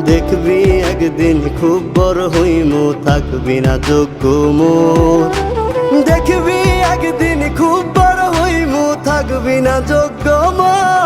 দেখবি, একদিন খুব বড় হইম, থাকবি না যোগ্য মোর। দেখবি, একদিন খুব বড় হইম, থাকবি না যোগ্য মোর।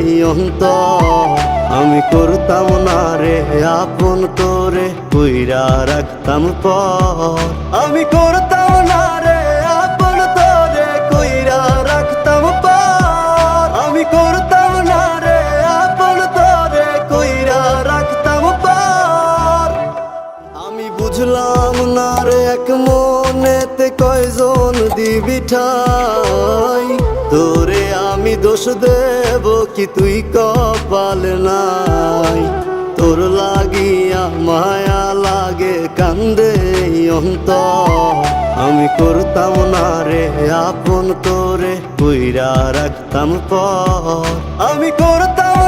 এই অন্তর। আমি করতাম না রে, আপন তোরে কইরা রাখতাম পর। আমি করতাম না রে, আপন তোরে কইরা রাখতাম পর। আমি করতাম না রে, আপন তোরে কইরা রাখতাম পর। আমি বুঝলাম না রে, এক মনেতে কয়জন দিবি ঠাই। তোরে আমি দোষ দেব কি তুই কপাল নাই? তোর লাগিয়া মায়া লাগে, কান্দে অন্ত আমি করতাম না রে, আপন তোরে কইরা রাখতাম পর। আমি করতাম